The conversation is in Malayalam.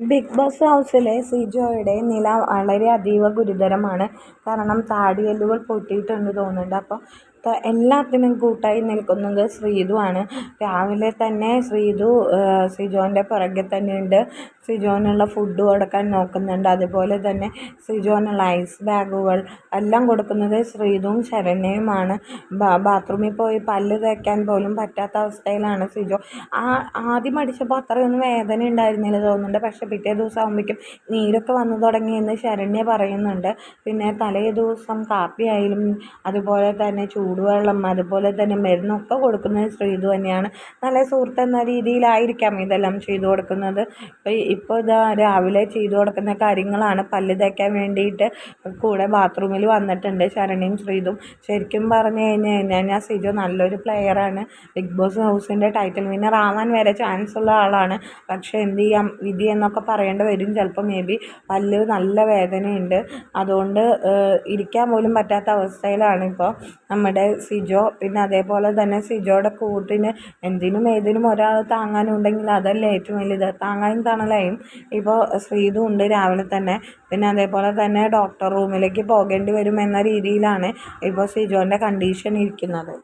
ബിഗ് ബോസ് ഹൗസിലെ സിജോയുടെ നില വളരെ അതീവ ഗുരുതരമാണ്. കാരണം താടിയെല്ലുകൾ പൊട്ടിയിട്ടുണ്ട് തോന്നുന്നുണ്ട്. അപ്പോൾ എല്ലാത്തിനും കൂട്ടായി നിൽക്കുന്നത് ശ്രീതുവാണ് രാവിലെ തന്നെ ശ്രീതു ശ്രീജോന്റെ പുറകെ തന്നെയുണ്ട് ശ്രീജോനുള്ള ഫുഡ് കൊടുക്കാൻ നോക്കുന്നുണ്ട്. അതുപോലെ തന്നെ ശ്രീജോനുള്ള ഐസ് ബാഗുകൾ എല്ലാം കൊടുക്കുന്നത് ശ്രീതുവും ശരണ്യയുമാണ് ബാത്റൂമിൽ പോയി പല്ല് തേക്കാൻ പോലും പറ്റാത്ത അവസ്ഥയിലാണ് ശ്രീജോ. ആ ആദ്യം അടിച്ചപ്പോൾ അത്രയൊന്നും വേദന ഉണ്ടായിരുന്നില്ല തോന്നുന്നുണ്ട്. പക്ഷേ പിറ്റേ ദിവസം ആകുമ്പോഴേക്കും നീരൊക്കെ വന്നു തുടങ്ങിയെന്ന് ശരണ്യ പറയുന്നുണ്ട്. പിന്നെ തലേ ദിവസം കാപ്പിയായാലും അതുപോലെ തന്നെ ചൂട് ചൂടുവെള്ളം അതുപോലെ തന്നെ മരുന്നൊക്കെ കൊടുക്കുന്നത് ശ്രീതു തന്നെയാണ്. നല്ല സുഹൃത്ത് എന്ന രീതിയിലായിരിക്കാം ഇതെല്ലാം ചെയ്തു കൊടുക്കുന്നത്. ഇപ്പോൾ ഇതാ രാവിലെ ചെയ്തു കൊടുക്കുന്ന കാര്യങ്ങളാണ് പല്ല് തേക്കാൻ വേണ്ടിയിട്ട് കൂടെ ബാത്റൂമിൽ വന്നിട്ടുണ്ട് ശരണിയും ശ്രീതും. ശരിക്കും പറഞ്ഞു കഴിഞ്ഞ് കഴിഞ്ഞാൽ ഞാൻ സിജു നല്ലൊരു പ്ലെയറാണ് ബിഗ് ബോസ് ഹൗസിന്റെ ടൈറ്റിൽ വിന്നർ ആവാൻ വരെ ചാൻസ് ഉള്ള ആളാണ്. പക്ഷേ എന്ത് ചെയ്യാം? വിധി എന്നൊക്കെ പറയേണ്ടി വരും. ചിലപ്പോൾ മേ ബി പല്ല് നല്ല വേദനയുണ്ട്. അതുകൊണ്ട് ഇരിക്കാൻ പോലും പറ്റാത്ത അവസ്ഥയിലാണ് ഇപ്പോൾ നമ്മുടെ സിജോ പിന്നെ അതേപോലെ തന്നെ സിജോയുടെ കൂട്ടിന് എന്തിനും ഏതിനും ഒരാൾ താങ്ങാനുണ്ടെങ്കിൽ അതല്ലേ ഏറ്റവും വലുത്. താങ്ങാനും തണലായും. ഇപ്പോൾ ശ്രീതു ഉണ്ട് രാവിലെ തന്നെ. പിന്നെ അതേപോലെ തന്നെ ഡോക്ടർ റൂമിലേക്ക് പോകേണ്ടി വരുമെന്ന രീതിയിലാണ് ഇപ്പോൾ സിജോന്റെ കണ്ടീഷൻ ഇരിക്കുന്നത്.